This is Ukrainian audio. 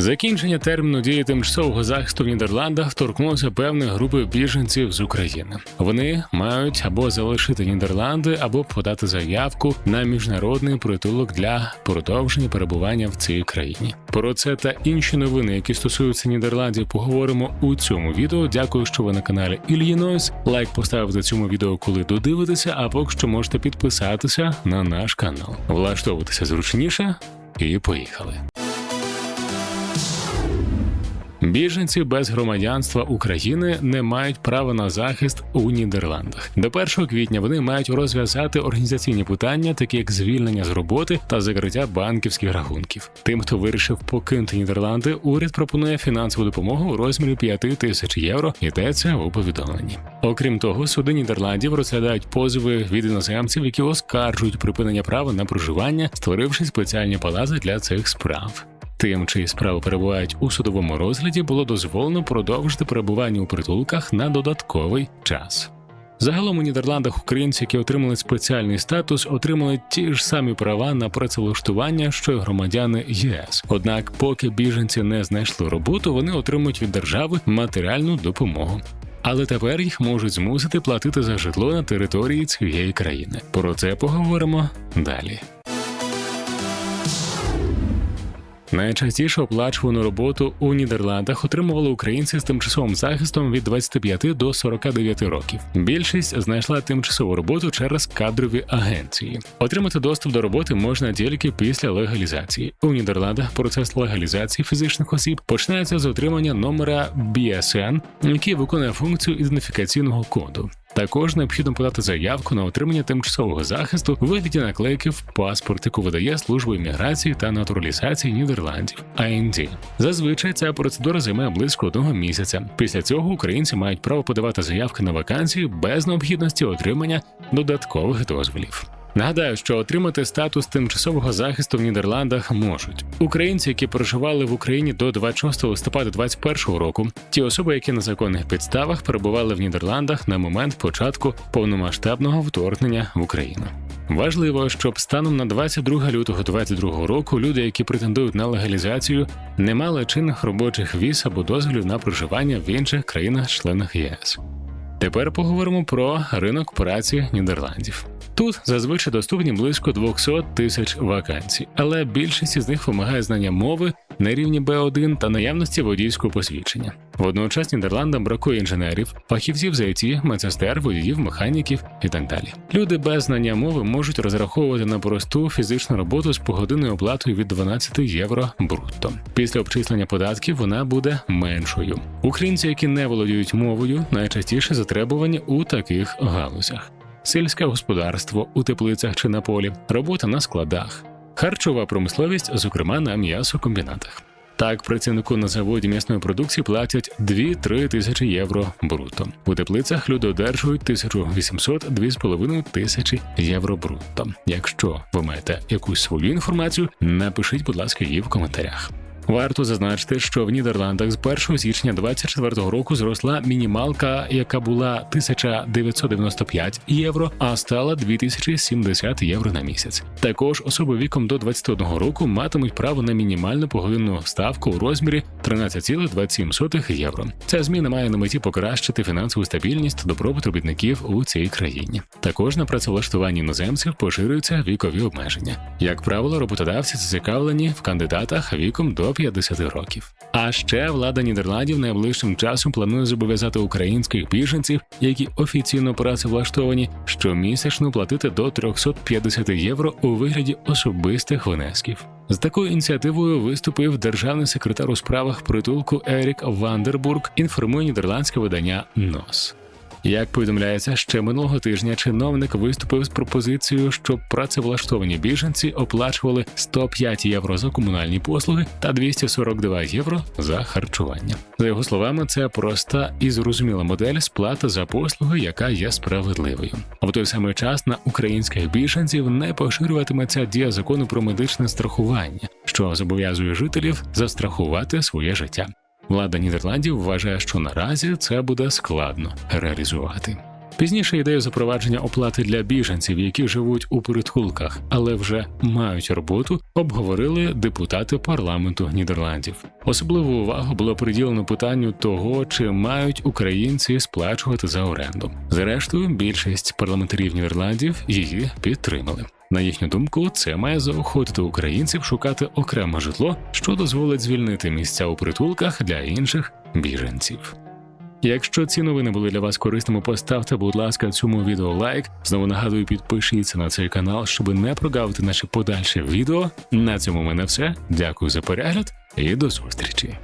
Закінчення терміну дії тимчасового захисту в Нідерландах торкнулося певної групи біженців з України. Вони мають або залишити Нідерланди, або подати заявку на міжнародний притулок для продовження перебування в цій країні. Про це та інші новини, які стосуються Нідерландів, поговоримо у цьому відео. Дякую, що ви на каналі Ільїнойс. Лайк поставити цьому відео, коли додивитеся, а поки що можете підписатися на наш канал, влаштовуватися зручніше і поїхали. Біженці без громадянства України не мають права на захист у Нідерландах. До 1 квітня вони мають розв'язати організаційні питання, такі як звільнення з роботи та закриття банківських рахунків. Тим, хто вирішив покинути Нідерланди, уряд пропонує фінансову допомогу у розмірі 5 тисяч євро. Йдеться у повідомленні. Окрім того, суди Нідерландів розглядають позови від іноземців, які оскаржують припинення права на проживання, створивши спеціальні палази для цих справ. Тим, чиї справи перебувають у судовому розгляді, було дозволено продовжити перебування у притулках на додатковий час. Загалом у Нідерландах українці, які отримали спеціальний статус, отримали ті ж самі права на працевлаштування, що й громадяни ЄС. Однак, поки біженці не знайшли роботу, вони отримують від держави матеріальну допомогу. Але тепер їх можуть змусити платити за житло на території цієї країни. Про це поговоримо далі. Найчастіше оплачувану роботу у Нідерландах отримували українці з тимчасовим захистом від 25 до 49 років. Більшість знайшла тимчасову роботу через кадрові агенції. Отримати доступ до роботи можна тільки після легалізації. У Нідерландах процес легалізації фізичних осіб починається з отримання номера BSN, який виконує функцію ідентифікаційного коду. Також необхідно подати заявку на отримання тимчасового захисту у вигляді наклейки в паспорт, яку видає служба імміграції та натуралізації Нідерландів. АНД. Зазвичай ця процедура займає близько одного місяця. Після цього українці мають право подавати заявки на вакансії без необхідності отримання додаткових дозволів. Нагадаю, що отримати статус тимчасового захисту в Нідерландах можуть українці, які проживали в Україні до 26 листопада 2021 року, ті особи, які на законних підставах перебували в Нідерландах на момент початку повномасштабного вторгнення в Україну. Важливо, щоб станом на 22 лютого 2022 року люди, які претендують на легалізацію, не мали чинних робочих віз або дозволів на проживання в інших країнах-членах ЄС. Тепер поговоримо про ринок праці Нідерландів. Тут зазвичай доступні близько 200 тисяч вакансій, але більшість із них вимагає знання мови на рівні B1 та наявності водійського посвідчення. Водночас Нідерландам бракує інженерів, фахівців з IT, медсестер, водіїв, механіків і так далі. Люди без знання мови можуть розраховувати на просту фізичну роботу з погодинною оплатою від 12 євро брутто. Після обчислення податків вона буде меншою. Українці, які не володіють мовою, найчастіше затребувані у таких галузях сільське господарство у теплицях чи на полі, робота на складах, харчова промисловість, зокрема на м'ясокомбінатах. Так, працівнику на заводі м'ясної продукції платять 2-3 тисячі євро брутто. У теплицях люди одержують 1800-2,5 тисячі євро брутто. Якщо ви маєте якусь свою інформацію, напишіть, будь ласка, її в коментарях. Варто зазначити, що в Нідерландах з 1 січня 2024 року зросла мінімалка, яка була 1995 євро, а стала 2070 євро на місяць. Також особи віком до 21 року матимуть право на мінімальну погодинну ставку у розмірі 13,27 євро. Ця зміна має на меті покращити фінансову стабільність та добробут робітників у цій країні. Також на працевлаштуванні іноземців поширюються вікові обмеження. Як правило, роботодавці зацікавлені в кандидатах віком до 50 років. А ще влада Нідерландів найближчим часом планує зобов'язати українських біженців, які офіційно працевлаштовані, щомісячно платити до 350 євро у вигляді особистих внесків. З такою ініціативою виступив державний секретар у справах притулку Ерік Вандербург. Інформує нідерландське видання НОС. Як повідомляється, ще минулого тижня чиновник виступив з пропозицією, щоб працевлаштовані біженці оплачували 105 євро за комунальні послуги та 242 євро за харчування. За його словами, це проста і зрозуміла модель сплати за послуги, яка є справедливою. А в той самий час на українських біженців не поширюватиметься дія закону про медичне страхування, що зобов'язує жителів застрахувати своє життя. Влада Нідерландів вважає, що наразі це буде складно реалізувати. Пізніше ідею запровадження оплати для біженців, які живуть у притулках, але вже мають роботу, обговорили депутати парламенту Нідерландів. Особливу увагу було приділено питанню того, чи мають українці сплачувати за оренду. Зрештою, більшість парламентарів Нідерландів її підтримали. На їхню думку, це має заохотити українців шукати окреме житло, що дозволить звільнити місця у притулках для інших біженців. Якщо ці новини були для вас корисними, поставте, будь ласка, цьому відео лайк. Знову нагадую, підпишіться на цей канал, щоб не прогавити наші подальші відео. На цьому в мене все. Дякую за перегляд і до зустрічі.